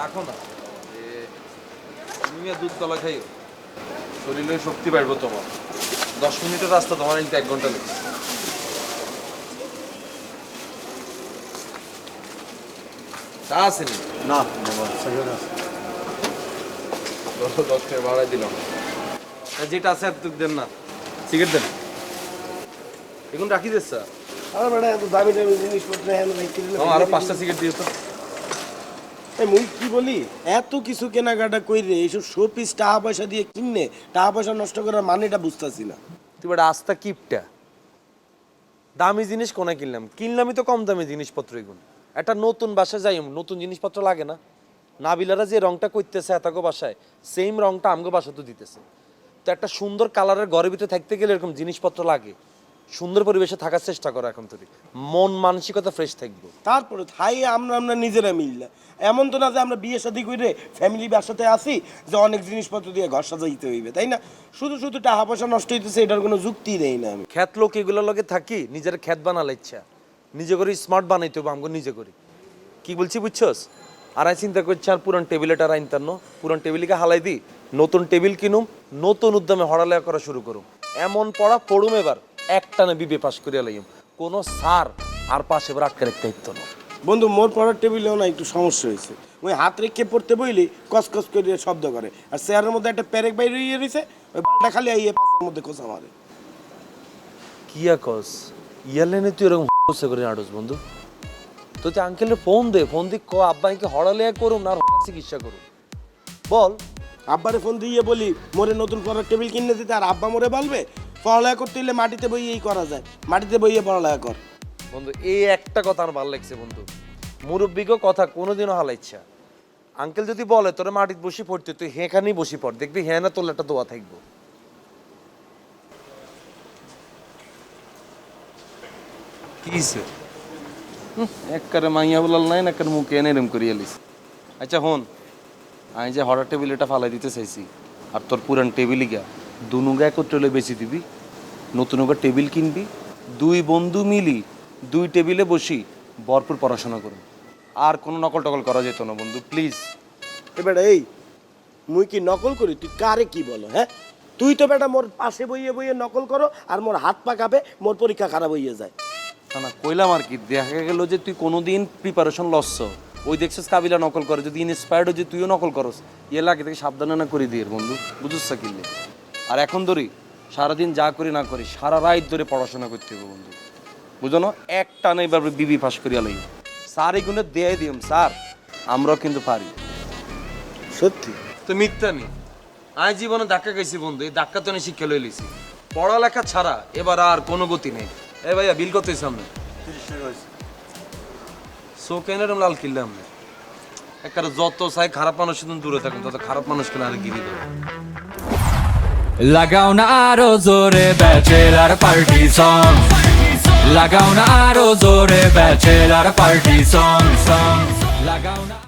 রাখো না। এ, তুমি আর দুধ কলা খাইও। শরীরে শক্তি বাড়বো তোমার। দশ মিনিটের রাস্তা তোমার কিন্তু এক ঘণ্টা লেগে চা আসেনি না দশ টাকা বাড়াই দিলাম। যেটা আছে আর দেন না। সিগারেট দেন। এখন রাখি দিস স্যার আরে বেটা এত দামি দামি জিনিসপত্র হ্যাঁ আরও পাঁচটা সিগারেট দিয়ে তো। কি বলি? এত কিছু কেনাকাটা এইসব টাকা পয়সা দিয়ে টাকা পয়সা নষ্ট করার মানেটা বুঝতাছি না। তুই আস্তা কিপটা। দামি জিনিস কোনে কিনলাম? কিনলামই তো কম দামি জিনিসপত্র এগুন। একটা নতুন বাসায় যাই নতুন জিনিসপত্র লাগে না। নাবিলারা যে রংটা করতেছে এতগো বাসায় সেম রংটা আমগো বাসা তো দিতেছে। তো একটা সুন্দর কালারের ঘরের ভিতরে থাকতে গেলে এরকম জিনিসপত্র লাগে। সুন্দর পরিবেশে থাকার চেষ্টা করো এখন তুই মন মানসিকতা ফ্রেশ থাকব। তারপরে থাই আমরা আমরা নিজেরা মিললা। এমন তো না যে আমরা বিয়ে শাদী করে ফ্যামিলি বাসাতে আসি যে অনেক জিনিসপত্র দিয়ে ঘর সাজাইতে হইবে তাই না? শুধু শুধু টাকা পয়সা নষ্ট হইতেছে এটার কোনো যুক্তি নেই না আমি। খ্যাত লোক এগুলোর লগে থাকি নিজের খ্যাত বানালে ইচ্ছা। নিজে করে স্মার্ট বানাইতে হবে আমাকে নিজে করি। কি বলছি বুঝছস? আর আমি চিন্তা করছি আর পুরান টেবিলেটা আর আনতাম না। পুরান টেবিলকে হালাই দিই নতুন টেবিল কিনুম নতুন উদ্যমে হড়ালেখা করা শুরু করুম। এমন পড়া পড়ুম এবার। একটানে বিবে পাস করিয়া লাইম। কোনো সার আর পাশে আটকে রাখতে হইতো না বন্ধু মোর পড়ার টেবিলেও না একটু সমস্যা হয়েছে। ওই হাত রেখে পড়তে বইলি কসকস করে শব্দ করে। আর চেয়ারের মধ্যে একটা প্যারেক বাইরে ইয়ে রয়েছে ওই বালটা খালি আইয়ে পাশের মধ্যে কোচা মারে। কিয়া কস? ইয়ালেনে তুই এরকম হসে করে আড়স বন্ধু। তো তুই আঙ্কেলের ফোন দে ফোন দি ক আব্বা কি হড়ালেখা করুম না আর চিকিৎসা করুম। বল। আব্বারে ফোন দিয়ে বলি মোরে নতুন পড়ার টেবিল কিনে দিতে আর আব্বা মোরে বলবে পড়ালেখা করতে হলে মাটিতে বইয়েই করা যায়। মাটিতে বইয়ে পড়ালেখা কর। বন্ধু এই একটা কথা আমার ভালো লাগছে বন্ধু। মুরব্বীকে কথা কোনোদিনও হালাইচ্ছা আঙ্কেল যদি বলে তোরা মাটিতে বসে পড়তে তুই হেখানেই বসে পড় দেখবি হ্যাঁ না তোর একটা দোয়া থাকব। কিসে একবারে মাইয়া বলাল নাই না একবারে মুখে এনে এরম করিয়া লিস আচ্ছা হন। আমি যে হঠাৎ টেবিল এটা ফালাই দিতে চাইছি আর তোর পুরান টেবিলই গা। দুনুগা একত্রে হলে বেশি দিবি নতুন করে টেবিল কিনবি দুই বন্ধু মিলি দুই টেবিলে বসি ভরপুর পড়াশোনা করুন আর কোনো নকল টকল করা যেত না বন্ধু প্লিজ এবার এই মুই কি নকল করি? তুই কারে কি বলো হ্যাঁ? তুই তো বেটা মোর পাশে বইয়ে বইয়ে নকল করো আর মোর হাত পা কাঁপে মোর পরীক্ষা খারাপ হইয়ে যায়। না না কইলাম আর কি দেখা গেল যে তুই কোনোদিন প্রিপারেশন লসছ। ওই দেখছিস কাবিলা নকল করে যদি ইন্সপায়ার্ড হয়ে যে তুইও নকল করস ইয়ে লাগে থেকে সাবধানে না করে দিয়ে বন্ধু বুঝছিস কিনলে আর এখন ধরি সারাদিন যা করি না করি সারা রাত ধরে পড়াশোনা করতে হবে বন্ধু। বুঝো না? একটা নেই এবার বিবি পাস করিয়া লাগি স্যার এগুলো দেয় দিম স্যার। আমরাও কিন্তু পারি। সত্যি? তো মিথ্যা নেই আমি জীবনে ধাক্কা গেছি বন্ধু এই ধাক্কা তো আমি শিক্ষা লই লিছি পড়ালেখা ছাড়া এবার আর কোনো গতি নেই। এ ভাইয়া বিল কত সামনে কেন এরম লাল কিনলে আমি একটা যত চাই খারাপ মানুষ দূরে থাকুন, তত খারাপ মানুষ কেন আর গিরি দেবো লাগাও না আরও জোরে ব্যাচেলার পার্টি সং লাগাও না আরও জোরে ব্যাচেলার পার্টি সং সং লাগাও না